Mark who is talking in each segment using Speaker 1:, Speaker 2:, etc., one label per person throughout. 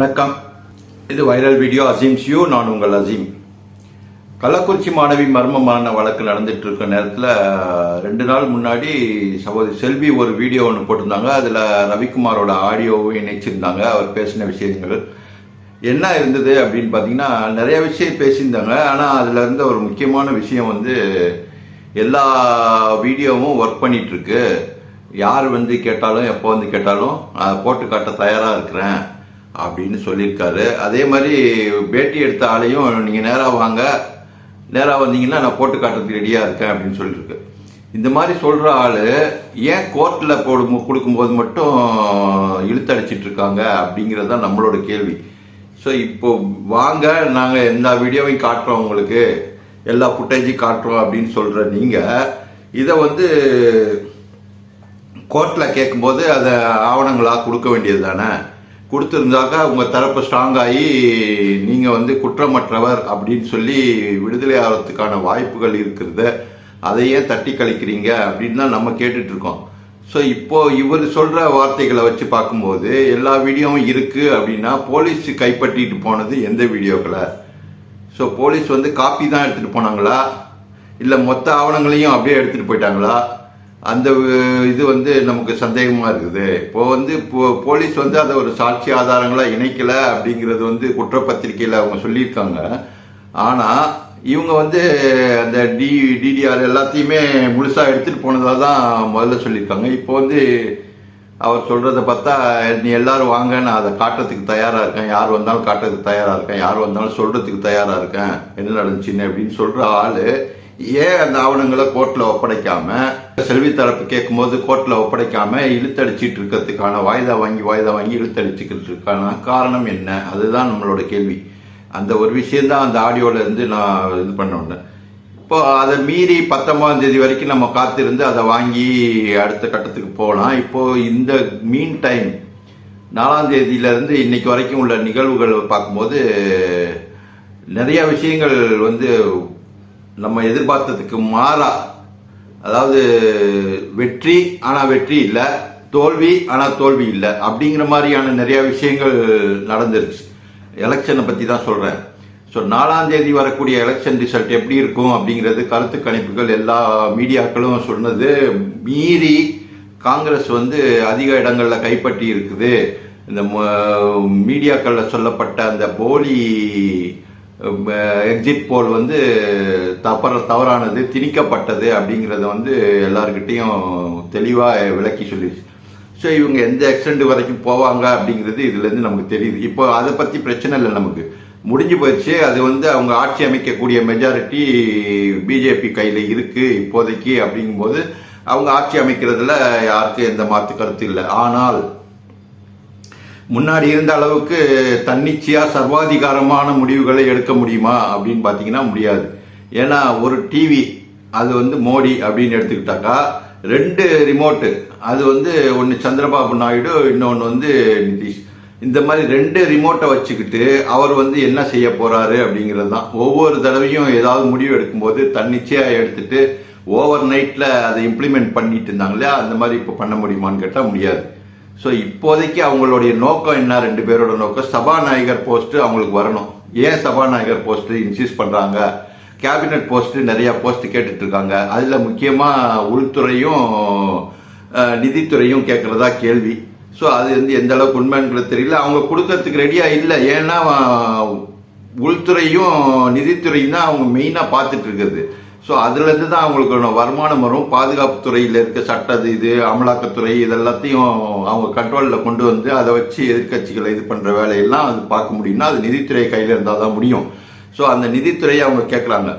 Speaker 1: வணக்கம். இது viral video Azeem ஷியூ நான் உங்கள் அசீம். கள்ளக்குறிச்சி மாணவி மர்மமான வழக்கு நடந்துட்டு இருக்க நேரத்தில் ரெண்டு நாள் முன்னாடி சகோதரி செல்வி ஒரு வீடியோ ஒன்று போட்டிருந்தாங்க. அதில் ரவிக்குமாரோட ஆடியோவும் இணைச்சிருந்தாங்க. அவர் பேசின விஷயங்கள். என்ன இருந்தது அப்படின்னு பார்த்தீங்கன்னா நிறைய விஷயம் பேசியிருந்தாங்க. ஆனால் அதில் இருந்த ஒரு முக்கியமான விஷயம் வந்து எல்லா வீடியோவும் ஒர்க் பண்ணிகிட்ருக்கு யார் வந்து கேட்டாலும் எப்போ வந்து கேட்டாலும் போட்டு காட்ட தயாராக இருக்கிறேன். அப்படின்னு சொல்லியிருக்காரு. அதே மாதிரி பேட்டி எடுத்த ஆளையும் நீங்கள் நேராக வாங்க. நேராக வந்தீங்கன்னா நான் போட்டு காட்டுறதுக்கு ரெடியாக இருக்கேன் அப்படின்னு சொல்லியிருக்கு. இந்த மாதிரி சொல்கிற ஆள் ஏன் கோர்ட்டில் போடும் கொடுக்கும்போது மட்டும் இழுத்தடிச்சிட்டு இருக்காங்க அப்படிங்கிறது தான் நம்மளோட கேள்வி. ஸோ இப்போ வாங்க நாங்கள் எல்லா வீடியோவையும் காட்டுறோம் உங்களுக்கு. எல்லா ஃபுட்டேஜையும் காட்டுறோம் அப்படின்னு சொல்கிற நீங்கள் இதை வந்து கோர்ட்டில் கேட்கும்போது அதை ஆவணங்களாக கொடுக்க வேண்டியது தானே? கொடுத்துருந்தாக்கா உங்கள் தரப்பு ஸ்ட்ராங் ஆகி நீங்கள் வந்து குற்றமற்றவர் அப்படின்னு சொல்லி விடுதலை ஆகிறதுக்கான வாய்ப்புகள் இருக்கிறத அதையே தட்டி கழிக்கிறீங்க அப்படின்னு தான் நம்ம கேட்டுட்ருக்கோம் ஸோ இப்போது இவர் சொல்கிற வார்த்தைகளை வச்சு பார்க்கும்போது எல்லா வீடியோவும் இருக்குது அப்படின்னா போலீஸ் கைப்பற்றிட்டு போனது எந்த வீடியோக்களை? ஸோ போலீஸ் வந்து காப்பி தான் எடுத்துகிட்டு போனாங்களா? இல்லை மொத்த ஆவணங்களையும் அப்படியே எடுத்துகிட்டு போயிட்டாங்களா? அந்த இது வந்து நமக்கு சந்தேகமாக இருக்குது. இப்போ வந்து போ- போலீஸ் வந்து அதை ஒரு சாட்சி ஆதாரங்களாக இணைக்கல அப்படிங்கிறது வந்து குற்றப்பத்திரிக்கையில் அவங்க சொல்லியிருக்காங்க. ஆனால் இவங்க வந்து அந்த டி டிடிஆர் எல்லாத்தையுமே முழுசாக எடுத்துகிட்டு போனதாக தான் முதல்ல சொல்லியிருக்காங்க. இப்போ வந்து அவர் சொல்கிறத பார்த்தா நீ எல்லோரும் வாங்க நான் அதை காட்டுறதுக்கு தயாராக இருக்கேன். யார் வந்தாலும் காட்டுறதுக்கு தயாராக இருக்கேன். யார் வந்தாலும் சொல்கிறதுக்கு தயாராக இருக்கேன். என்ன நடந்துச்சுன்னு அப்படின்னு சொல்கிற ஆள் ஏன் அந்த ஆவணங்களை கோர்ட்டில் ஒப்படைக்காம செல்வி தரப்பு கேட்கும்போது கோர்ட்டில் ஒப்படைக்காம இழுத்தடிச்சிட்டு இருக்கிறதுக்கான வாய்தா வாங்கி வாய்தா வாங்கி இழுத்தடிச்சுக்கிறதுக்கான காரணம் என்ன? அதுதான் நம்மளோட கேள்வி. அந்த ஒரு விஷயம்தான் அந்த ஆடியோல இருந்து நான் இது பண்ண வந்தேன். இப்போ அதை மீறி பத்தொன்பதாம் தேதி வரைக்கும் நம்ம காத்திருந்து அதை வாங்கி அடுத்த கட்டத்துக்கு போகலாம். இப்போ இந்த மீன் டைம் நாலாம் தேதியிலேருந்து இன்னைக்கு வரைக்கும் உள்ள நிகழ்வுகள் பார்க்கும்போது நிறைய விஷயங்கள் வந்து நம்ம எதிர்பார்த்ததுக்கு மாறா. அதாவது வெற்றி ஆனால் வெற்றி இல்லை தோல்வி ஆனால் தோல்வி இல்லை அப்படிங்கிற மாதிரியான நிறைய விஷயங்கள் நடந்துருச்சு. எலெக்ஷனை பற்றி தான் சொல்கிறேன் ஸோ நாலாம் தேதி வரக்கூடிய எலெக்ஷன் ரிசல்ட் எப்படி இருக்கும் அப்படிங்கிறது கருத்து கணிப்புகள் எல்லா மீடியாக்களும் சொன்னது மீறி காங்கிரஸ் வந்து அதிக இடங்களில் கைப்பற்றி இருக்குது. இந்த மீடியாக்களில் சொல்லப்பட்ட அந்த போலி எக்ஸிட் போல் வந்து தப்பற தவறானது திணிக்கப்பட்டது அப்படிங்கிறத வந்து எல்லாருக்கிட்டையும் தெளிவாக விளக்கி சொல்லிடுச்சு. ஸோ இவங்க எந்த எக்ஸ்டெண்ட் வரைக்கும் போவாங்க அப்படிங்கிறது இதுலேருந்து நமக்கு தெரியுது. இப்போ அதை பற்றி பிரச்சனை இல்லை நமக்கு. முடிஞ்சு போயிடுச்சு. அது வந்து அவங்க ஆட்சி அமைக்கக்கூடிய மெஜாரிட்டி பிஜேபி கையில் இருக்குது இப்போதைக்கு அப்படிங்கும்போது அவங்க ஆட்சி அமைக்கிறதுல யாருக்கும் எந்த மாற்று கருத்து இல்லை. ஆனால் முன்னாடி இருந்த அளவுக்கு தன்னிச்சையாக சர்வாதிகாரமான முடிவுகளை எடுக்க முடியுமா அப்படின்னு பார்த்தீங்கன்னா முடியாது. ஏன்னா ஒரு டிவி அது வந்து மோடி அப்படின்னு எடுத்துக்கிட்டாக்கா ரெண்டு ரிமோட்டு அது வந்து ஒன்று சந்திரபாபு நாயுடு இன்னொன்று வந்து நிதிஷ். இந்த மாதிரி ரெண்டு ரிமோட்டை வச்சுக்கிட்டு அவர் வந்து என்ன செய்ய போறாரு அப்படிங்கிறது தான். ஒவ்வொரு தடவையும் ஏதாவது முடிவு எடுக்கும்போது தன்னிச்சையாக எடுத்துட்டு ஓவர் நைட்டில் அதை இம்ப்ளிமெண்ட் பண்ணிட்டு இருந்தாங்க இல்லையா? அந்த மாதிரி இப்போ பண்ண முடியுமான்னு கேட்டால் முடியாது. ஸோ இப்போதைக்கு அவங்களுடைய நோக்கம் என்ன? ரெண்டு பேரோட நோக்கம். சபாநாயகர் போஸ்ட் அவங்களுக்கு வரணும். ஏன் சபாநாயகர் போஸ்ட் இன்சிஸ்ட் பண்றாங்க? கேபினட் போஸ்ட் நிறைய போஸ்ட் கேட்டுட்டு இருக்காங்க அதுல முக்கியமா உள்துறையும் நிதித்துறையும் கேட்கறதா கேள்வி. ஸோ அது வந்து எந்த அளவுக்கு உண்மைங்கிறது தெரியல. அவங்க கொடுக்கறதுக்கு ரெடியா இல்லை. ஏன்னா உள்துறையும் நிதித்துறையும் தான் அவங்க மெயினாக பார்த்துட்டு இருக்குது ஸோ அதுலேருந்து தான் அவங்களுக்கு வருமானம் வரும். பாதுகாப்பு துறையில் இருக்க சட்ட இது அமலாக்கத்துறை இதெல்லாத்தையும் அவங்க கண்ட்ரோலில் கொண்டு வந்து அதை வச்சு எதிர்க்கட்சிகளை இது பண்ணுற வேலையெல்லாம் அது பார்க்க முடியும்னா அது நிதித்துறை கையில் இருந்தால் தான் முடியும். ஸோ அந்த நிதித்துறையை அவங்க கேட்குறாங்க.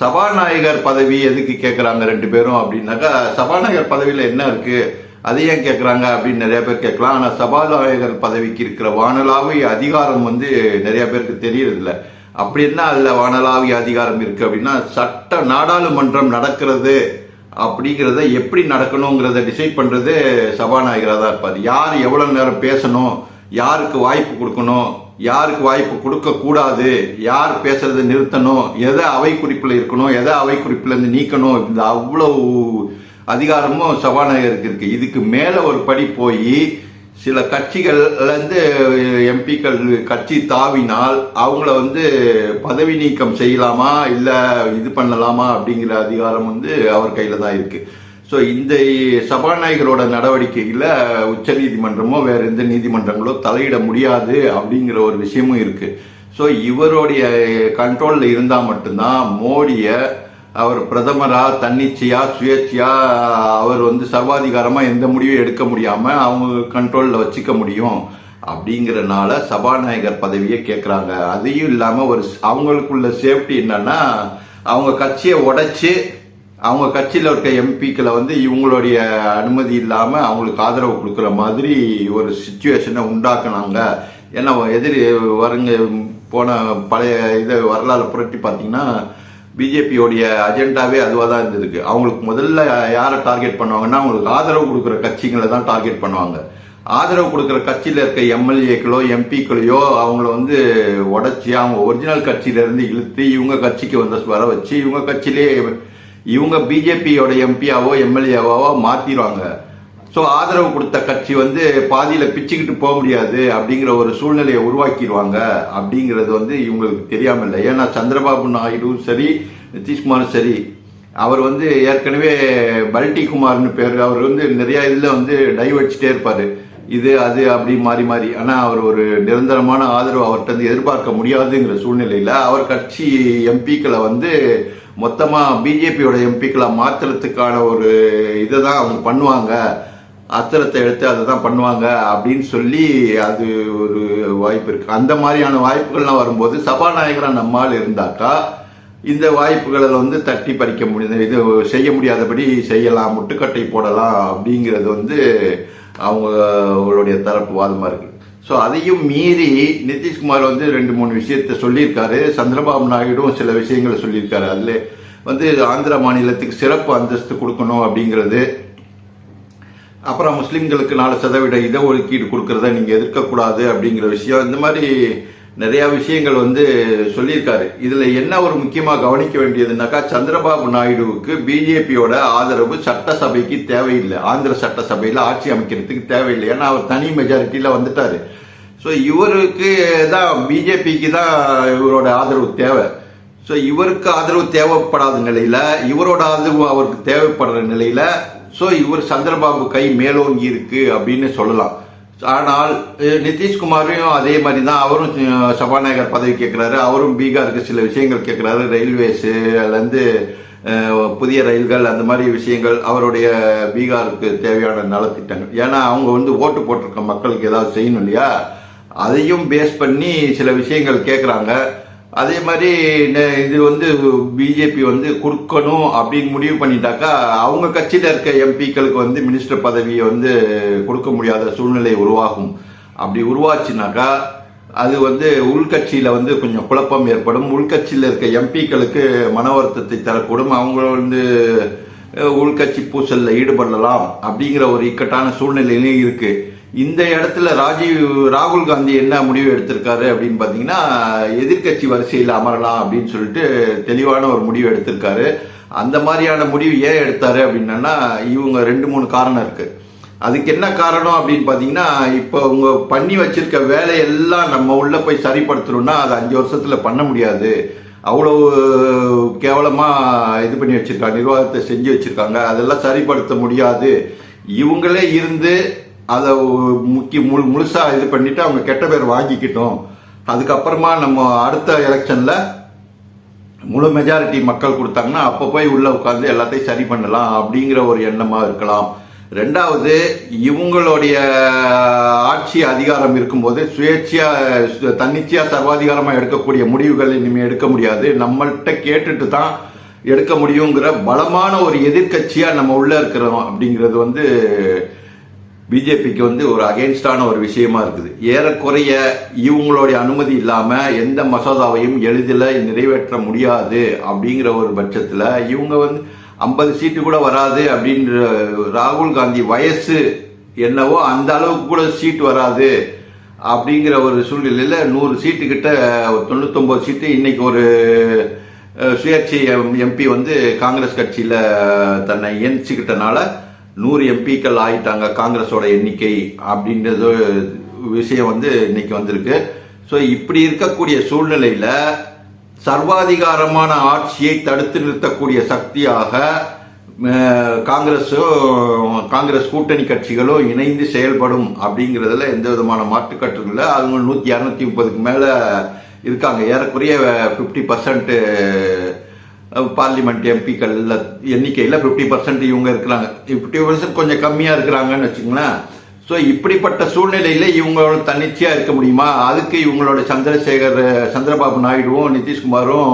Speaker 1: சபாநாயகர் பதவி எதுக்கு கேட்குறாங்க ரெண்டு பேரும் அப்படின்னாக்கா சபாநாயகர் பதவியில் என்ன இருக்குது அதை ஏன் கேட்குறாங்க அப்படின்னு நிறைய பேர் கேட்கலாம். ஆனால் சபாநாயகர் பதவிக்கு இருக்கிற வானலாவை அதிகாரம் வந்து நிறைய பேருக்கு தெரியறதில்லை. அப்படி என்ன அதில் வானலாவிய அதிகாரம் இருக்கு அப்படின்னா சட்ட நாடாளுமன்றம் நடக்கிறது அப்படிங்கிறத எப்படி நடக்கணுங்கிறத டிசைட் பண்ணுறது சபாநாயகராக தான் இருப்பார். யார் எவ்வளோ நேரம் பேசணும் யாருக்கு வாய்ப்பு கொடுக்கணும் யாருக்கு வாய்ப்பு கொடுக்கக்கூடாது யார் பேசுறதை நிறுத்தணும் எதை அவை குறிப்பில் இருக்கணும் எதை அவை குறிப்பில் இருந்து நீக்கணும் இந்த அவ்வளவு அதிகாரமும் சபாநாயகருக்கு இருக்கு. இதுக்கு மேலே ஒரு படி போய் சில கட்சிகள்லேருந்து எம்பிக்கள் கட்சி தாவினால் அவங்கள வந்து பதவி நீக்கம் செய்யலாமா இல்லை இது பண்ணலாமா அப்படிங்கிற அதிகாரம் வந்து அவர் கையில் தான் இருக்குது ஸோ இந்த சபாநாயகரோட நடவடிக்கையில் உச்சநீதிமன்றமோ வேற எந்த நீதிமன்றங்களோ தலையிட முடியாது அப்படிங்கிற ஒரு விஷயமும் இருக்குது ஸோ இவருடைய கண்ட்ரோலில் இருந்தால் மட்டும்தான் மோடியை அவர் பிரதமராக தன்னிச்சையாக சுயேட்சையாக அவர் வந்து சர்வாதிகாரமாக எந்த முடிவும் எடுக்க முடியாமல் அவங்க கண்ட்ரோலில் வச்சுக்க முடியும் அப்படிங்கிறனால சபாநாயகர் பதவியை கேட்குறாங்க அதையும் இல்லாமல் ஒரு அவங்களுக்குள்ள சேஃப்டி என்னன்னா அவங்க கட்சியை உடைச்சி அவங்க கட்சியில் இருக்க எம்பிக்களை வந்து இவங்களுடைய அனுமதி இல்லாமல் அவங்களுக்கு ஆதரவு கொடுக்குற மாதிரி ஒரு சுச்சுவேஷனை உண்டாக்குனாங்க. ஏன்னா எதிரி வருங்க போன பழைய இதை வரலாறு புரட்டி பார்த்தீங்கன்னா பிஜேபியோடைய அஜெண்டாவே அதுவாக தான் இருந்திருக்கு. அவங்களுக்கு முதல்ல யாரை டார்கெட் பண்ணுவாங்கன்னா அவங்களுக்கு ஆதரவு கொடுக்குற கட்சிகளை தான் டார்கெட் பண்ணுவாங்க. ஆதரவு கொடுக்குற கட்சியில் இருக்க எம்எல்ஏக்களோ எம்பிக்களையோ அவங்கள வந்து உடச்சி அவங்க ஒரிஜினல் கட்சியிலேருந்து இழுத்து இவங்க கட்சிக்கு வந்து வர வச்சு இவங்க கட்சியிலே இவங்க பிஜேபியோட எம்பியாவோ எம்எல்ஏவாவோ மாற்றிடுவாங்க ஸோ ஆதரவு கொடுத்த கட்சி வந்து பாதியில் பிச்சுக்கிட்டு போக முடியாது அப்படிங்கிற ஒரு சூழ்நிலையை உருவாக்கிடுவாங்க அப்படிங்கிறது வந்து இவங்களுக்கு தெரியாமல் இல்லை. ஏன்னா சந்திரபாபு நாயுடும் சரி நிதிஷ்குமாரும் சரி அவர் வந்து ஏற்கனவே பல்டி குமார்னு பேர் அவர் வந்து நிறையா இதில் வந்து டைவடிச்சிட்டே இருப்பார். இது அது அப்படி மாறி மாறி. ஆனால் அவர் ஒரு நிரந்தரமான ஆதரவு அவர்கிட்ட வந்து எதிர்பார்க்க முடியாதுங்கிற சூழ்நிலையில் அவர் கட்சி எம்பிக்களை வந்து மொத்தமாக பிஜேபியோட எம்பிக்களை மாற்றுறதுக்கான ஒரு இதை தான் அவங்க பண்ணுவாங்க. அஸ்திரத்தை எடுத்து அதை தான் பண்ணுவாங்க அப்படின்னு சொல்லி அது ஒரு வாய்ப்பு இருக்கு. அந்த மாதிரியான வாய்ப்புகள்லாம் வரும்போது சபாநாயகராக நம்மால் இருந்தாக்கா இந்த வாய்ப்புகளை வந்து தட்டி பறிக்க முடியுது. இது செய்ய முடியாதபடி செய்யலாம் முட்டுக்கட்டை போடலாம் அப்படிங்கிறது வந்து அவங்களுடைய தரப்பு வாதமாக இருக்கு. ஸோ அதையும் மீறி நிதிஷ்குமார் வந்து ரெண்டு மூணு விஷயத்த சொல்லியிருக்காரு. சந்திரபாபு நாயுடும் சில விஷயங்களை சொல்லியிருக்காரு. அதில் வந்து ஆந்திர மாநிலத்துக்கு சிறப்பு அந்தஸ்து கொடுக்கணும் அப்படிங்கிறது அப்புறம் முஸ்லீம்களுக்கு நாலு சதவீத இட ஒதுக்கீடு கொடுக்கறத நீங்கள் எதிர்க்கக்கூடாது அப்படிங்கிற விஷயம். இந்த மாதிரி நிறைய விஷயங்கள் வந்து சொல்லியிருக்காரு. இதுல என்ன ஒரு முக்கியமா கவனிக்க வேண்டியதுனாக்கா சந்திரபாபு நாயுடுவுக்கு பிஜேபியோட ஆதரவு சட்டசபைக்கு தேவையில்லை. ஆந்திர சட்டசபையில ஆட்சி அமைக்கிறதுக்கு தேவையில்லை. ஏன்னா அவர் தனி மெஜாரிட்டியில வந்துட்டாரு. ஸோ இவருக்கு தான் பிஜேபிக்கு தான் இவரோட ஆதரவு தேவை. ஸோ இவருக்கு ஆதரவு தேவைப்படாத நிலையில இவரோட ஆதரவு அவருக்கு தேவைப்படுற நிலையில ஸோ இவர் சந்திரபாபு கை மேலோங்கி இருக்கு அப்படின்னு சொல்லலாம். ஆனால் நிதிஷ்குமாரையும் அதே மாதிரி தான் அவரும் சபாநாயகர் பதவி கேட்குறாரு. அவரும் பீகாருக்கு சில விஷயங்கள் கேட்குறாரு. ரயில்வேஸு அதுலேருந்து புதிய ரயில்கள் அந்த மாதிரி விஷயங்கள் அவருடைய பீகாருக்கு தேவையான நலத்திட்டங்கள். ஏன்னா அவங்க வந்து ஓட்டு போட்டிருக்க மக்களுக்கு ஏதாவது செய்யணும் இல்லையா? அதையும் பேஸ் பண்ணி சில விஷயங்கள் கேட்குறாங்க. அதே மாதிரி இது வந்து பிஜேபி வந்து கொடுக்கணும் அப்படின்னு முடிவு பண்ணிட்டாக்கா அவங்க கட்சியில் இருக்க எம்பிக்களுக்கு வந்து மினிஸ்டர் பதவியை வந்து கொடுக்க முடியாத சூழ்நிலை உருவாகும். அப்படி உருவாச்சுனாக்கா அது வந்து உள்கட்சியில் வந்து கொஞ்சம் குழப்பம் ஏற்படும். உள்கட்சியில் இருக்க எம்பிக்களுக்கு மன வருத்தத்தை தரக்கூடும். அவங்க வந்து உள்கட்சி பூசலில் ஈடுபடலாம் அப்படிங்கிற ஒரு இக்கட்டான சூழ்நிலையிலும் இருக்குது இந்த இடத்துல ராஜீவ் ராகுல் காந்தி என்ன முடிவு எடுத்திருக்காரு அப்படின்னு பார்த்தீங்கன்னா எதிர்க்கட்சி வரிசையில் அமரலாம் அப்படின்னு சொல்லிட்டு தெளிவான ஒரு முடிவு எடுத்திருக்காரு. அந்த மாதிரியான முடிவு ஏன் எடுத்தாரு அப்படின்னா இவங்க ரெண்டு மூணு காரணம் இருக்கு. அதுக்கு என்ன காரணம் அப்படின்னு பார்த்தீங்கன்னா இப்போ அவங்க பண்ணி வச்சிருக்க வேலையெல்லாம் நம்ம உள்ள போய் சரிப்படுத்தணும்னா அது அஞ்சு வருஷத்துல பண்ண முடியாது. அவ்வளவு கேவலமா இது பண்ணி வச்சிருக்காங்க நிர்வாகத்தை செஞ்சு வச்சிருக்காங்க. அதெல்லாம் சரிப்படுத்த முடியாது. இவங்களே இருந்து அதை முக்கிய முழு முழுசாக இது பண்ணிவிட்டு அவங்க கெட்ட பேர் வாங்கிக்கிட்டோம். அதுக்கப்புறமா நம்ம அடுத்த எலெக்ஷனில் முழு மெஜாரிட்டி மக்கள் கொடுத்தாங்கன்னா அப்போ போய் உள்ளே உட்காந்து எல்லாத்தையும் சரி பண்ணலாம் அப்படிங்கிற ஒரு எண்ணமாக இருக்கலாம். ரெண்டாவது இவங்களுடைய ஆட்சி அதிகாரம் இருக்கும்போது சுயேட்சையா தன்னிச்சையாக தன்னிச்சையா எடுக்கக்கூடிய முடிவுகள் இனிமே எடுக்க முடியாது. நம்மள்கிட்ட கேட்டுட்டு தான் எடுக்க முடியுங்கிற பலமான ஒரு எதிர்கட்சியாக நம்ம உள்ளே இருக்கிறோம் அப்படிங்கிறது வந்து பிஜேபிக்கு வந்து ஒரு அகைன்ஸ்டான ஒரு விஷயமா இருக்குது. ஏறக்குறைய இவங்களுடைய அனுமதி இல்லாமல் எந்த மசோதாவையும் எளிதில் நிறைவேற்ற முடியாது அப்படிங்கிற ஒரு பட்சத்தில் இவங்க வந்து ஐம்பது சீட்டு கூட வராது அப்படின்ற ராகுல் காந்தி வயசு என்னவோ அந்த அளவுக்கு கூட சீட் வராது அப்படிங்கிற ஒரு சூழ்நிலையில் நூறு சீட்டு கிட்ட சீட்டு இன்னைக்கு ஒரு சுயேட்சை எம்பி வந்து காங்கிரஸ் கட்சியில் தன்னை இணைச்சிக்கிட்டனால நூறு எம்பிக்கள் ஆயிட்டாங்க காங்கிரஸோட எண்ணிக்கை அப்படின்றது விஷயம் வந்து இன்னைக்கு வந்திருக்கு. ஸோ இப்படி இருக்கக்கூடிய சூழ்நிலையில் சர்வாதிகாரமான ஆட்சியை தடுத்து நிறுத்தக்கூடிய சக்தியாக காங்கிரஸும் காங்கிரஸ் கூட்டணி கட்சிகளும் இணைந்து செயல்படும் அப்படிங்கிறதுல எந்த விதமான மாற்றுக்கட்டும் இல்லை. அவங்க நூற்றி இரநூத்தி முப்பதுக்கு மேலே இருக்காங்க. ஏறக்குறைய ஃபிஃப்டி பர்சன்ட்டு பார்லிமெண்ட் எம்பிக்கள் எண்ணிக்கையில் ஃபிஃப்டி பர்சன்ட் இவங்க இருக்கிறாங்க. ஃபிஃப்டி பர்சன்ட் கொஞ்சம் கம்மியாக இருக்கிறாங்கன்னு வச்சுங்களேன் ஸோ இப்படிப்பட்ட சூழ்நிலையில் இவங்களோட தன்னிச்சையாக இருக்க முடியுமா? அதுக்கு இவங்களோட சந்திரசேகர் சந்திரபாபு நாயுடுவும் நிதிஷ்குமாரும்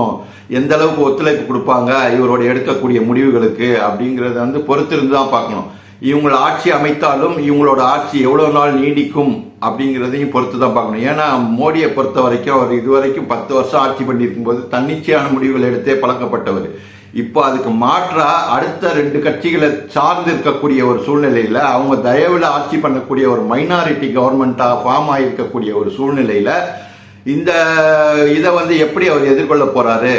Speaker 1: எந்த அளவுக்கு ஒத்துழைப்பு கொடுப்பாங்க? இவரோட எடுக்கக்கூடிய முடிவுகளுக்கு அப்படிங்கிறத வந்து பொறுத்திருந்து தான் பார்க்கணும். இவங்கள ஆட்சி அமைத்தாலும் இவங்களோட ஆட்சி எவ்வளோ நாள் நீடிக்கும் அப்படிங்கிறதையும் பொறுத்து தான் பார்க்கணும். ஏன்னா மோடியை பொறுத்த வரைக்கும் அவர் இதுவரைக்கும் பத்து வருஷம் ஆட்சி பண்ணியிருக்கும் போது தன்னிச்சையான முடிவுகள் எடுத்தே பழக்கப்பட்டவர். இப்போ அதுக்கு மாற்றாக அடுத்த ரெண்டு கட்சிகளை சார்ந்து இருக்கக்கூடிய ஒரு சூழ்நிலையில் அவங்க தயவில் ஆட்சி பண்ணக்கூடிய ஒரு மைனாரிட்டி கவர்மெண்ட்டாக ஃபார்ம் ஆகியிருக்கக்கூடிய ஒரு சூழ்நிலையில் இந்த இதை வந்து எப்படி அவர் எதிர்கொள்ள போகிறாரு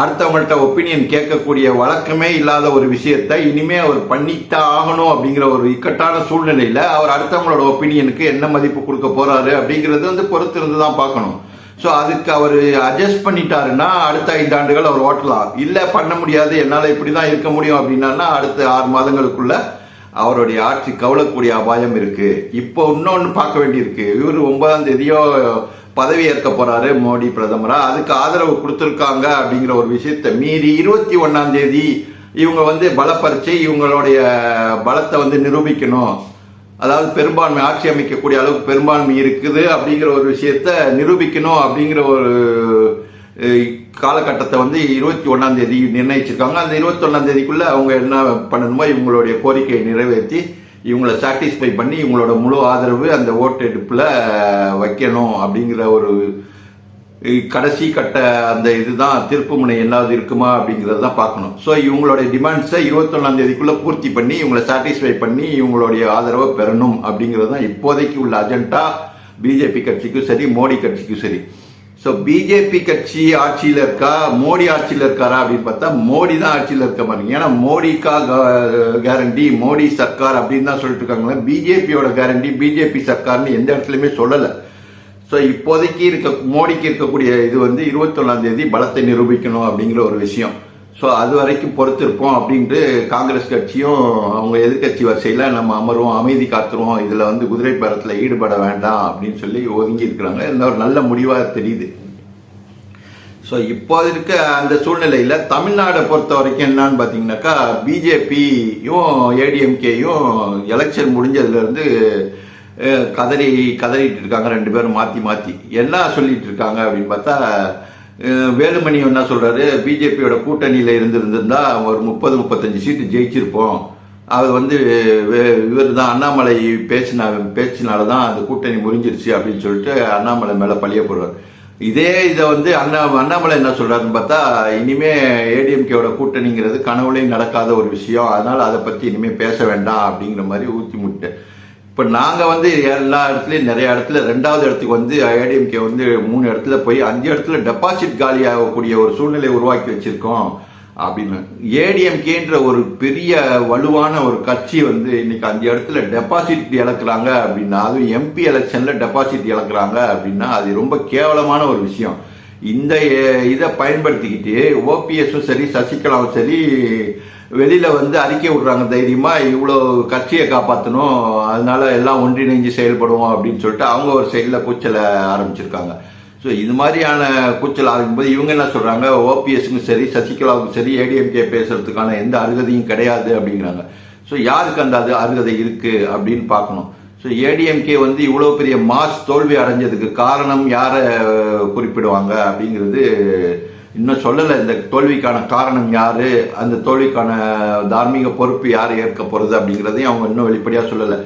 Speaker 1: அடுத்தவங்கள்ட்ட ஒப்பீனியன் கேட்கக்கூடிய வழக்கமே இல்லாத ஒரு விஷயத்தை இனிமே அவர் பண்ணித்தான் ஆகணும் அப்படிங்கிற ஒரு இக்கட்டான சூழ்நிலையில் அவர் அடுத்தவங்களோட ஒப்பீனியனுக்கு என்ன மதிப்பு கொடுக்க போறாரு அப்படிங்கிறது வந்து பொறுத்து இருந்து தான் பார்க்கணும். ஸோ அதுக்கு அவர் அட்ஜஸ்ட் பண்ணிட்டாருன்னா அடுத்த ஐந்து ஆண்டுகள் அவர் ஓட்டலாம் இல்லை பண்ண முடியாது என்னால் இப்படி தான் இருக்க முடியும் அப்படின்னா அடுத்த ஆறு மாதங்களுக்குள்ள அவருடைய ஆட்சி கவலக்கூடிய அபாயம் இருக்கு. இப்போ இன்னொன்று பார்க்க வேண்டியிருக்கு. இவர் ஒன்பதாம் தேதியோ பதவி ஏற்க போறாரு மோடி பிரதமரா. அதுக்கு ஆதரவு கொடுத்துருக்காங்க அப்படிங்கிற ஒரு விஷயத்தை மீறி இருபத்தி ஒன்னாம் தேதி இவங்க வந்து பலப்பரிச்சு இவங்களுடைய பலத்தை வந்து நிரூபிக்கணும். அதாவது பெரும்பான்மை ஆட்சி அமைக்கக்கூடிய அளவுக்கு பெரும்பான்மை இருக்குது அப்படிங்கிற ஒரு விஷயத்த நிரூபிக்கணும் அப்படிங்கிற ஒரு காலகட்டத்தை வந்து இருபத்தி ஒன்னாம் தேதி நிர்ணயிச்சிருக்காங்க. அந்த இருபத்தி ஒன்னாம் தேதிக்குள்ள அவங்க என்ன பண்ணணுமோ இவங்களுடைய கோரிக்கையை நிறைவேற்றி இவங்களை சாட்டிஸ்ஃபை பண்ணி இவங்களோட முழு ஆதரவு அந்த ஓட்டெடுப்பில் வைக்கணும் அப்படிங்கிற ஒரு கடைசி கட்ட அந்த இதுதான் திருப்பு முனை என்னாவது இருக்குமா அப்படிங்கிறது தான் பார்க்கணும். ஸோ இவங்களுடைய டிமாண்ட்ஸை இருபத்தொன்னாம் தேதிக்குள்ளே பூர்த்தி பண்ணி இவங்களை சாட்டிஸ்ஃபை பண்ணி இவங்களுடைய ஆதரவை பெறணும் அப்படிங்கிறது தான் இப்போதைக்கு உள்ள அஜெண்டா பிஜேபி கட்சிக்கும் சரி மோடி கட்சிக்கும் சரி. ஸோ பிஜேபி கட்சி ஆட்சியில் இருக்கா? மோடி ஆட்சியில் இருக்காரா அப்படின்னு பார்த்தா மோடி தான் ஆட்சியில் இருக்க மாதிரி ஏன்னா மோடிக்கா கேரண்டி மோடி சர்க்கார் அப்படின்னு தான் சொல்லிட்டு இருக்காங்களே பிஜேபியோட கேரண்டி பிஜேபி சர்க்கார்னு எந்த இடத்துலையுமே சொல்லலை. ஸோ இப்போதைக்கு இருக்க மோடிக்கு இருக்கக்கூடிய இது வந்து இருபத்தொன்னாம் தேதி பலத்தை நிரூபிக்கணும் அப்படிங்கிற ஒரு விஷயம். ஸோ அது வரைக்கும் பொறுத்திருப்போம் அப்படின்ட்டு காங்கிரஸ் கட்சியும் அவங்க எதிர்க்கட்சி வரிசையில் நம்ம அமருவோம் அமைதி காத்துருவோம் இதில் வந்து குதிரை பேரத்தில் ஈடுபட வேண்டாம் அப்படின்னு சொல்லி ஒதுங்கி இருக்கிறாங்க. இந்த ஒரு நல்ல முடிவாக தெரியுது. ஸோ இப்போ இருக்க அந்த சூழ்நிலையில் தமிழ்நாடை பொறுத்த வரைக்கும் என்னன்னு பார்த்தீங்கன்னாக்கா பிஜேபியும் ஏடிஎம்கேயும் எலெக்ஷன் முடிஞ்சதுலேருந்து கதறி கதறிட்டு இருக்காங்க. ரெண்டு பேரும் மாற்றி மாற்றி என்ன சொல்லிட்டு இருக்காங்க அப்படின்னு பார்த்தா வேலுமணி என்ன சொல்கிறாரு பிஜேபியோட கூட்டணியில் இருந்திருந்திருந்தா ஒரு முப்பது முப்பத்தஞ்சு சீட்டு ஜெயிச்சிருப்போம். அது வந்து இவர் தான் அண்ணாமலை பேசின பேச்சினால தான் அந்த கூட்டணி முறிஞ்சிருச்சு அப்படின்னு சொல்லிட்டு அண்ணாமலை மேலே பழிய போடுறாரு. இதே இதை வந்து அண்ணா அண்ணாமலை என்ன சொல்கிறாருன்னு பார்த்தா இனிமே ஏடிஎம்கேவோட கூட்டணிங்கிறது கனவுலையும் நடக்காத ஒரு விஷயம். அதனால் அதை பற்றி இனிமேல் பேச வேண்டாம் அப்படிங்கிற மாதிரி ஊற்றி முட்டு. இப்போ நாங்கள் வந்து எல்லா இடத்துலையும் நிறைய இடத்துல ரெண்டாவது இடத்துக்கு வந்து ஏடிஎம்கே வந்து மூணு இடத்துல போய் அஞ்சு இடத்துல டெபாசிட் காலி ஆகக்கூடிய ஒரு சூழ்நிலை உருவாக்கி வச்சிருக்கோம் அப்படின்னு. ஏடிஎம்கேன்ற ஒரு பெரிய வலுவான ஒரு கட்சி வந்து இன்னைக்கு அஞ்சு இடத்துல டெபாசிட் இழக்கிறாங்க அப்படின்னா அதுவும் எம்பி எலெக்ஷன்ல டெபாசிட் இழக்கிறாங்க அப்படின்னா அது ரொம்ப கேவலமான ஒரு விஷயம். இந்த இதை பயன்படுத்திக்கிட்டு ஓபிஎஸும் சரி சசிகலாவும் சரி வெளியில் வந்து அறிக்கை விடுறாங்க தைரியமாக இவ்வளோ கட்சியை காப்பாற்றணும் அதனால எல்லாம் ஒன்றிணைஞ்சு செயல்படுவோம் அப்படின்னு சொல்லிட்டு அவங்க ஒரு சைடில் கூச்சலை ஆரம்பிச்சிருக்காங்க. ஸோ இது மாதிரியான கூச்சல் ஆகும்போது இவங்க என்ன சொல்கிறாங்க ஓபிஎஸ்க்கும் சரி சசிகலாவுக்கும் சரி ஏடிஎம்கே பேசுறதுக்கான எந்த அருகதையும் கிடையாது அப்படிங்கிறாங்க. ஸோ யாருக்கு அந்த அது அருகதை இருக்குது அப்படின்னு பார்க்கணும். ஸோ ஏடிஎம்கே வந்து இவ்வளோ பெரிய மாஸ் தோல்வி அடைஞ்சதுக்கு காரணம் யாரை குறிப்பிடுவாங்க அப்படிங்கிறது இன்னும் சொல்லலை இந்த தோல்விக்கான காரணம் யார் அந்த தோல்விக்கான தார்மீக பொறுப்பு யார் ஏற்க போகிறது அப்படிங்கிறதையும் அவங்க இன்னும் வெளிப்படையாக சொல்லலை.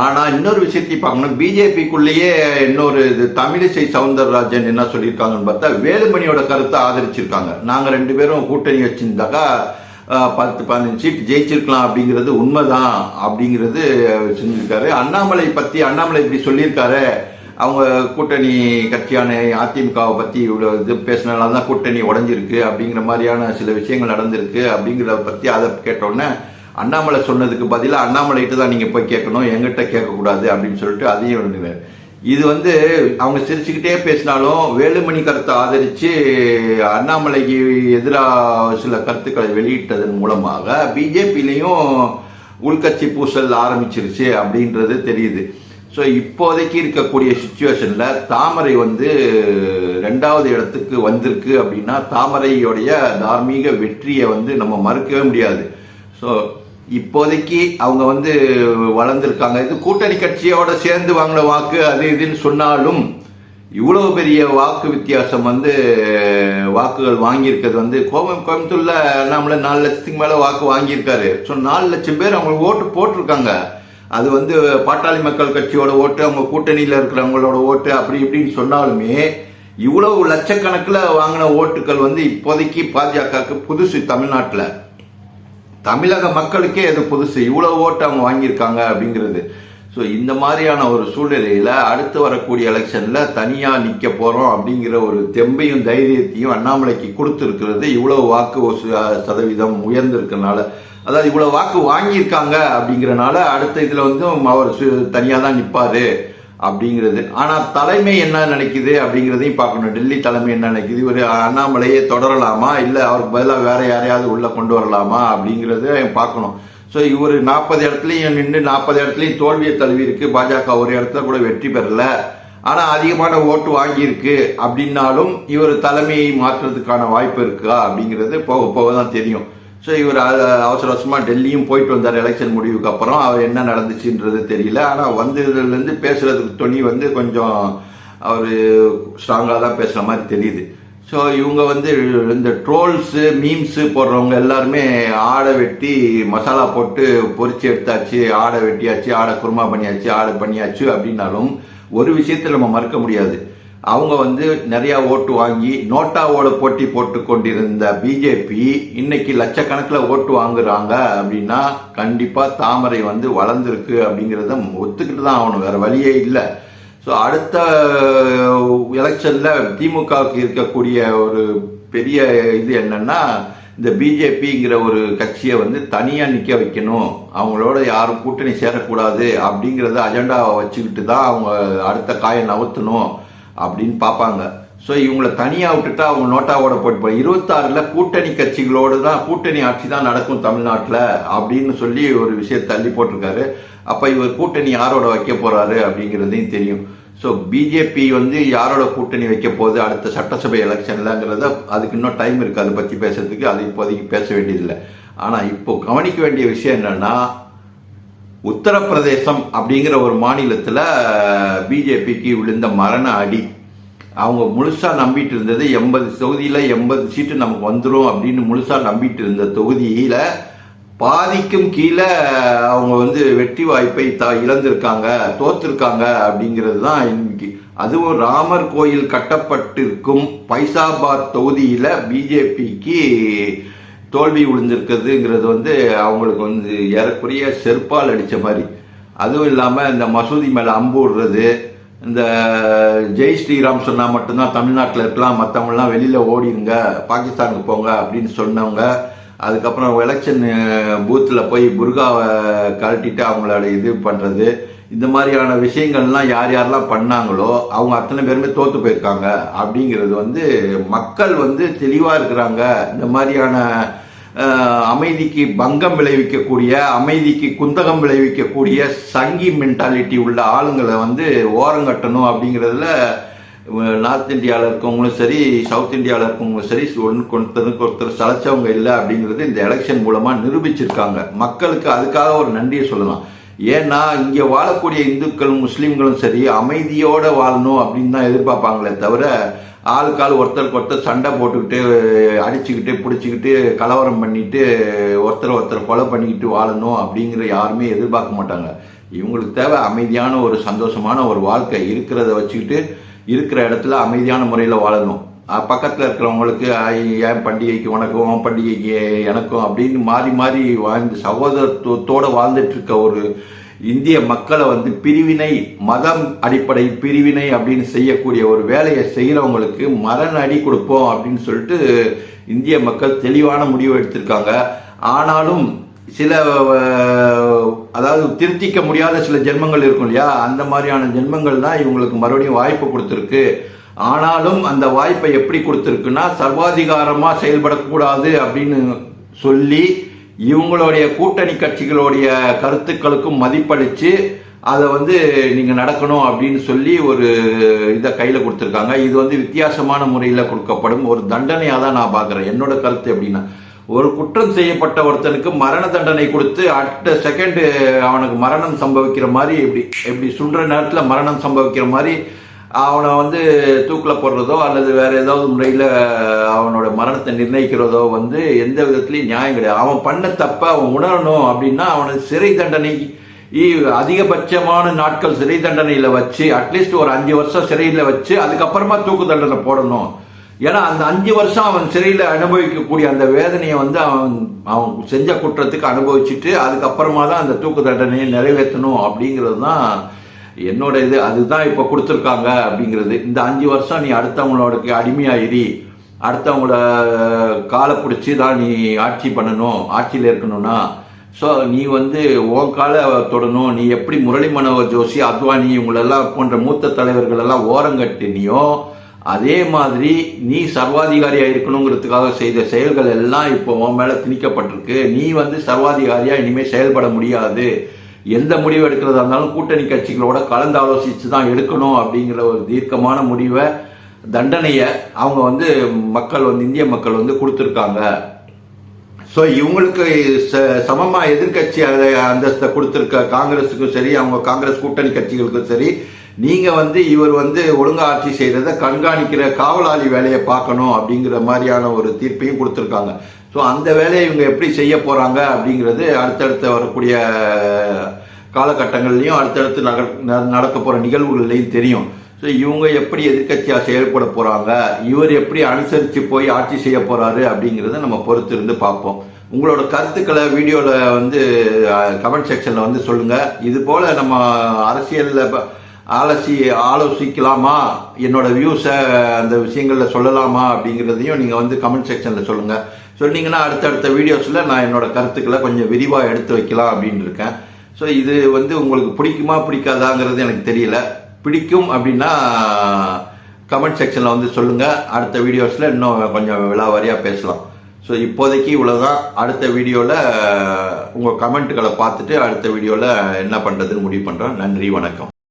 Speaker 1: ஆனால் இன்னொரு விஷயத்தை பார்க்கணும் பிஜேபிக்குள்ளேயே இன்னொரு இது தமிழிசை சவுந்தரராஜன் என்ன சொல்லியிருக்காங்கன்னு பார்த்தா வேலுமணியோட கருத்தை ஆதரிச்சிருக்காங்க. நாங்கள் ரெண்டு பேரும் கூட்டணி வச்சிருந்தாக்கா பத்து பதினஞ்சு சீட் ஜெயிச்சிருக்கலாம் அப்படிங்கிறது உண்மைதான் அப்படிங்கிறது செஞ்சிருக்காரு. அண்ணாமலை பற்றி அண்ணாமலை இப்படி சொல்லியிருக்காரு. அவங்க கூட்டணி கட்சியான அதிமுகவை பற்றி இவ்வளோ இது பேசினால தான் கூட்டணி உடஞ்சிருக்கு அப்படிங்கிற மாதிரியான சில விஷயங்கள் நடந்திருக்கு அப்படிங்கிறத பற்றி அதை கேட்டோன்னே அண்ணாமலை சொன்னதுக்கு பதிலாக அண்ணாமலைகிட்ட தான் நீங்கள் போய் கேட்கணும் எங்கிட்ட கேட்கக்கூடாது அப்படின்னு சொல்லிட்டு அதையும் எழுதுனார் இது வந்து அவங்க சிரிச்சுக்கிட்டே பேசினாலும் வேலுமணி கருத்தை ஆதரித்து அண்ணாமலைக்கு எதிராக சில கருத்துக்களை வெளியிட்டதன் மூலமாக பிஜேபியிலையும் உள்கட்சி பூசல் ஆரம்பிச்சிருச்சு அப்படின்றது தெரியுது. ஸோ இப்போதைக்கு இருக்கக்கூடிய சுச்சுவேஷனில் தாமரை வந்து ரெண்டாவது இடத்துக்கு வந்திருக்கு அப்படின்னா தாமரையோடைய தார்மீக வெற்றியை வந்து நம்ம மறுக்கவே முடியாது. ஸோ இப்போதைக்கு அவங்க வந்து வளர்ந்துருக்காங்க. இது கூட்டணி கட்சியோட சேர்ந்து வாங்கின வாக்கு அது இதுன்னு சொன்னாலும் இவ்வளவு பெரிய வாக்கு வித்தியாசம் வந்து வாக்குகள் வாங்கியிருக்கிறது வந்து கோவம் கோயம்புத்தூர்ல நம்மள நாலு லட்சத்துக்கு மேல வாக்கு வாங்கியிருக்காரு. ஸோ நாலு லட்சம் பேர் அவங்களுக்கு ஓட்டு போட்டிருக்காங்க. அது வந்து பாட்டாளி மக்கள் கட்சியோட ஓட்டு அவங்க கூட்டணியில் இருக்கிறவங்களோட ஓட்டு அப்படி இப்படின்னு சொன்னாலுமே இவ்வளவு லட்சக்கணக்கில் வாங்கின ஓட்டுகள் வந்து இப்போதைக்கு பாஜகவுக்கு புதுசு தமிழ்நாட்டில். தமிழக மக்களுக்கே அது புதுசு? இவ்வளவு ஓட்டு அவங்க வாங்கியிருக்காங்க அப்படிங்கிறது. ஸோ இந்த மாதிரியான ஒரு சூழ்நிலையில் அடுத்து வரக்கூடிய எலெக்ஷனில் தனியாக நிற்க போகிறோம் அப்படிங்கிற ஒரு தெம்பையும் தைரியத்தையும் அண்ணாமலைக்கு கொடுத்துருக்கிறது. இவ்வளவு வாக்கு சதவீதம் உயர்ந்திருக்கனால அதாவது இவ்வளவு வாக்கு வாங்கியிருக்காங்க அப்படிங்கிறனால அடுத்த இதில் வந்து அவர் தனியாக தான் நிற்பாரு அப்படிங்கிறது. ஆனால் தலைமை என்ன நினைக்குது அப்படிங்கிறதையும் பார்க்கணும். டெல்லி தலைமை என்ன நினைக்குது? இவர் அண்ணாமலையை தொடரலாமா? இல்லை அவருக்கு பதிலாக வேற யாரையாவது உள்ள கொண்டு வரலாமா அப்படிங்கிறத பார்க்கணும். ஸோ இவர் நாற்பது இடத்துலையும் நின்று நாற்பது இடத்துலையும் தோல்வியை தழுவி இருக்கு பாஜக ஒரு இடத்துல கூட வெற்றி பெறல. ஆனால் அதிகமான ஓட்டு வாங்கியிருக்கு அப்படின்னாலும் இவர் தலைமையை மாற்றுறதுக்கான வாய்ப்பு இருக்கா அப்படிங்கிறது போக போக தான் தெரியும். ஸோ இவர் அவசர அவசரமாக டெல்லியும் போயிட்டு வந்தார் எலெக்ஷன் முடிவுக்கு அப்புறம். அவர் என்ன நடந்துச்சுன்றது தெரியல. ஆனால் வந்ததுலேருந்து பேசுகிறதுக்கு துணி வந்து கொஞ்சம் அவர் ஸ்ட்ராங்காக தான் பேசுகிற மாதிரி தெரியுது. ஸோ இவங்க வந்து இந்த ட்ரோல்ஸு மீம்ஸு போடுறவங்க எல்லாருமே ஆடை வெட்டி மசாலா போட்டு பொரிச்சு எடுத்தாச்சு ஆடை வெட்டியாச்சு ஆடை குருமா பண்ணியாச்சு ஆடை பண்ணியாச்சு அப்படின்னாலும் ஒரு விஷயத்தில் நம்ம மறுக்க முடியாது. அவங்க வந்து நிறையா ஓட்டு வாங்கி நோட்டாவோட போட்டி போட்டு கொண்டிருந்த பிஜேபி இன்னைக்கு லட்சக்கணக்கில் ஓட்டு வாங்குறாங்க அப்படின்னா கண்டிப்பாக தாமரை வந்து வளர்ந்துருக்கு அப்படிங்கிறத ஒத்துக்கிட்டு தான் ஆகணும். வேறு வழியே இல்லை. ஸோ அடுத்த uh, எலெக்ஷனில் திமுகவுக்கு இருக்கக்கூடிய ஒரு பெரிய இது என்னன்னா இந்த பிஜேபிங்கிற ஒரு கட்சியை வந்து தனியாக நிற்க வைக்கணும். அவங்களோட யாரும் கூட்டணி சேரக்கூடாது அப்படிங்கிறத அஜெண்டாவை வச்சுக்கிட்டு தான் அவங்க அடுத்த காயை நவுத்தணும். அப்படின்னு பார்ப்பாங்க. ஸோ இவங்கள தனியாக விட்டுட்டா அவங்க நோட்டாவோட போட்டு இருபத்தாறில் கூட்டணி கட்சிகளோடு தான் கூட்டணி ஆட்சி தான் நடக்கும் தமிழ்நாட்டில் அப்படின்னு சொல்லி ஒரு விஷயத்தை தள்ளி போட்டிருக்காரு. அப்போ இவர் கூட்டணி யாரோட வைக்க போகிறாரு அப்படிங்கிறதையும் தெரியும். ஸோ பிஜேபி வந்து யாரோட கூட்டணி வைக்க போகுது? அடுத்த சட்டசபை எலெக்ஷன்லங்கிறத அதுக்கு இன்னும் டைம் இருக்குது அதை பற்றி பேசுறதுக்கு அது இப்போதைக்கு பேச வேண்டியதில்லை. ஆனால் இப்போ கவனிக்க வேண்டிய விஷயம் என்னன்னா உத்தரப்பிரதேசம் அப்படிங்கிற ஒரு மாநிலத்தில் பிஜேபிக்கு விழுந்த மரண அடி. அவங்க முழுசாக நம்பிட்டு இருந்தது எண்பது தொகுதியில் எண்பது சீட்டு நமக்கு வந்துடும் அப்படின்னு முழுசாக நம்பிட்டு இருந்த தொகுதியில் பாதிக்கும் கீழே அவங்க வந்து வெற்றி வாய்ப்பை த இழந்திருக்காங்க தோத்திருக்காங்க அப்படிங்கிறது தான் இன்னைக்கு. அதுவும் ராமர் கோயில் கட்டப்பட்டிருக்கும் பைசாபாத் தொகுதியில் பிஜேபிக்கு தோல்வி விழுந்திருக்கிறதுங்கிறது வந்து அவங்களுக்கு வந்து ஏறக்குறைய செருப்பால் அடித்த மாதிரி. அதுவும் இல்லாமல் இந்த மசூதி மேலே அம்பு விடுறது இந்த ஜெய் ஸ்ரீராம் சொன்னால் மட்டும்தான் தமிழ்நாட்டில் இருக்கலாம் மற்றவங்களாம் வெளியில் ஓடிடுங்க பாகிஸ்தானுக்கு போங்க அப்படின்னு சொன்னவங்க அதுக்கப்புறம் எலெக்ஷன் பூத்தில் போய் புர்காவை கழட்டிட்டு அவங்களோட இது பண்ணுறது இந்த மாதிரியான விஷயங்கள்லாம் யார் யாரெல்லாம் பண்ணாங்களோ அவங்க அத்தனை பேருமே தோற்று போயிருக்காங்க. அப்படிங்கிறது வந்து மக்கள் வந்து தெளிவாக இருக்கிறாங்க. இந்த மாதிரியான அமைதிக்கு பங்கம் விளைவிக்கக்கூடிய அமைதிக்கு குந்தகம் விளைவிக்கக்கூடிய சங்கி மென்டாலிட்டி உள்ள ஆளுங்களை வந்து ஓரங்கட்டணும் அப்படிங்கிறதுல நார்த் இந்தியாவில் இருக்கவங்களும் சரி சவுத் இந்தியாவில் இருக்கவங்களும் சரி ஒன்று ஒருத்தருக்கு ஒருத்தர் சளைச்சவங்க இல்லை அப்படிங்கிறது இந்த எலெக்ஷன் மூலமாக நிரூபிச்சிருக்காங்க. மக்களுக்கு அதுக்காக ஒரு நன்றியை சொல்லலாம். ஏன்னா இங்கே வாழக்கூடிய இந்துக்களும் முஸ்லீம்களும் சரி அமைதியோடு வாழணும் அப்படின்னு தான் எதிர்பார்ப்பாங்களே தவிர ஆள் ஒருத்தருக்கு ஒருத்தர் சண்டை போட்டுக்கிட்டு அடிச்சுக்கிட்டு பிடிச்சிக்கிட்டு கலவரம் பண்ணிட்டு ஒருத்தர் ஒருத்தர் கொலை பண்ணிக்கிட்டு வாழணும் அப்படிங்கிற யாருமே எதிர்பார்க்க மாட்டாங்க. இவங்களுக்கு தேவை அமைதியான ஒரு சந்தோஷமான ஒரு வாழ்க்கை. இருக்கிறத வச்சுக்கிட்டு இருக்கிற இடத்துல அமைதியான முறையில் வாழணும். பக்கத்தில் இருக்கிறவங்களுக்கு ஐ- என் பண்டிகைக்கு உனக்கும் உன் பண்டிகைக்கு எனக்கும்? அப்படின்னு மாறி மாறி வாழ்ந்து சகோதரத்துவத்தோடு வாழ்ந்துட்டு இருக்க ஒரு இந்திய மக்களை வந்து பிரிவினை மதம் அடிப்படை பிரிவினை அப்படின்னு செய்யக்கூடிய ஒரு வேலையை செய்கிறவங்களுக்கு மரண அடி கொடுப்போம் அப்படின்னு சொல்லிட்டு இந்திய மக்கள் தெளிவான முடிவு எடுத்திருக்காங்க. ஆனாலும் சில அதாவது திருத்திக்க முடியாத சில ஜென்மங்கள் இருக்கும் இல்லையா? அந்த மாதிரியான ஜென்மங்கள் தான் இவங்களுக்கு மறுபடியும் வாய்ப்பு கொடுத்துருக்கு. ஆனாலும் அந்த வாய்ப்பை எப்படி கொடுத்துருக்குன்னா சர்வாதிகாரமாக செயல்படக்கூடாது அப்படின்னு சொல்லி இவங்களுடைய கூட்டணி கட்சிகளுடைய கருத்துக்களுக்கும் மதிப்பளித்து அதை வந்து நீங்கள் நடக்கணும் அப்படின்னு சொல்லி ஒரு இதை கையில் கொடுத்துருக்காங்க. இது வந்து வித்தியாசமான முறையில் கொடுக்கப்படும். ஒரு தண்டனையாக தான் நான் பார்க்குறேன். என்னோட கருத்து எப்படின்னா ஒரு குற்றம் செய்யப்பட்ட ஒருத்தனுக்கு மரண தண்டனை கொடுத்து அடுத்த செகண்டு அவனுக்கு மரணம் சம்பவிக்கிற மாதிரி இப்படி இப்படி சுன்ற நேரத்தில் மரணம் சம்பவிக்கிற மாதிரி அவனை வந்து தூக்கில் போடுறதோ அல்லது வேற ஏதாவது முறையில் அவனோட மரணத்தை நிர்ணயிக்கிறதோ வந்து எந்த விதத்துலையும் நியாயம் கிடையாது. அவன் பண்ண தப்ப அவன் உணரணும் அப்படின்னா அவனை சிறை தண்டனை அதிகபட்சமான நாட்கள் சிறை தண்டனையில் வச்சு அட்லீஸ்ட் ஒரு அஞ்சு வருஷம் சிறையில் வச்சு அதுக்கப்புறமா தூக்கு தண்டனை போடணும். ஏன்னா அந்த அஞ்சு வருஷம் அவன் சிறையில் அனுபவிக்கக்கூடிய அந்த வேதனையை வந்து அவன் அவன் செஞ்ச குற்றத்துக்கு அனுபவிச்சுட்டு அதுக்கப்புறமா தான் அந்த தூக்கு தண்டனையை நிறைவேற்றணும் அப்படிங்கிறது தான் என்னோட இது அதுதான் இப்போ கொடுத்துருக்காங்க அப்படிங்கிறது. இந்த அஞ்சு வருஷம் நீ அடுத்தவங்களோட அடிமையாயிரி. அடுத்தவங்களோட காலை பிடிச்சி தான் நீ ஆட்சி பண்ணணும் ஆட்சியில் இருக்கணும்னா. ஸோ நீ வந்து உன் காலை தொடணும். நீ எப்படி முரளி மனோகர் ஜோஷி அத்வானி இவங்களெல்லாம் போன்ற மூத்த தலைவர்கள் எல்லாம் ஓரங்கட்டினியோ அதே மாதிரி நீ சர்வாதிகாரியாக இருக்கணுங்கிறதுக்காக செய்த செயல்கள் எல்லாம் இப்போ உன் மேலே திணிக்கப்பட்டிருக்கு. நீ வந்து சர்வாதிகாரியாக இனிமேல் செயல்பட முடியாது. எந்த முடிவு எடுக்கிறதா இருந்தாலும் கூட்டணி கட்சிகளோட கலந்து ஆலோசித்து தான் எடுக்கணும் அப்படிங்கிற ஒரு தீர்க்கமான முடிவை தண்டனையை அவங்க வந்து மக்கள் வந்து இந்திய மக்கள் வந்து கொடுத்துருக்காங்க. ஸோ இவங்களுக்கு ச- சமமாக எதிர்க்கட்சி அதை அந்தஸ்தை கொடுத்துருக்க காங்கிரஸுக்கும் சரி அவங்க காங்கிரஸ் கூட்டணி கட்சிகளுக்கும் சரி நீங்கள் வந்து இவர் வந்து ஒழுங்கா ஆட்சி செய்கிறத கண்காணிக்கிற காவலாளி வேலையை பார்க்கணும் அப்படிங்கிற மாதிரியான ஒரு தீர்ப்பையும் கொடுத்துருக்காங்க. ஸோ அந்த வேலையை இவங்க எப்படி செய்ய போகிறாங்க அப்படிங்கிறது அடுத்தடுத்த வரக்கூடிய காலகட்டங்கள்லையும் அடுத்தடுத்து நக ந- நடக்க போகிற நிகழ்வுகள்லையும் தெரியும். ஸோ இவங்க எப்படி எதிர்கட்சியாக செயல்பட போகிறாங்க இவர் எப்படி அனுசரித்து போய் ஆட்சி செய்ய போகிறாரு அப்படிங்கிறத நம்ம பொறுத்து இருந்து பார்ப்போம். உங்களோட கருத்துக்களை வீடியோவில் வந்து கமெண்ட் செக்ஷனில் வந்து சொல்லுங்கள் இது போல் நம்ம அரசியலில் ஆலோசி ஆலோசிக்கலாமா? என்னோட வியூஸை அந்த விஷயங்களில் சொல்லலாமா அப்படிங்கிறதையும் நீங்கள் வந்து கமெண்ட் செக்ஷனில் சொல்லுங்கள் சொன்னீங்கன்னா அடுத்தடுத்த வீடியோஸில் நான் என்னோட கருத்துக்களை கொஞ்சம் விரிவாக எடுத்து வைக்கலாம் அப்படின்னு இருக்கேன். ஸோ இது வந்து உங்களுக்கு பிடிக்குமா பிடிக்காதாங்கிறது எனக்கு தெரியல. பிடிக்கும் அப்படின்னா கமெண்ட் செக்ஷனில் வந்து சொல்லுங்கள் அடுத்த வீடியோஸில் இன்னும் கொஞ்சம் விலாவாரியாக பேசலாம். ஸோ இப்போதைக்கு இவ்வளோதான் அடுத்த வீடியோவில் உங்கள் கமெண்ட்டுகளை பார்த்துட்டு அடுத்த வீடியோவில் என்ன பண்ணுறதுன்னு முடிவு பண்ணுறோம் நன்றி வணக்கம்.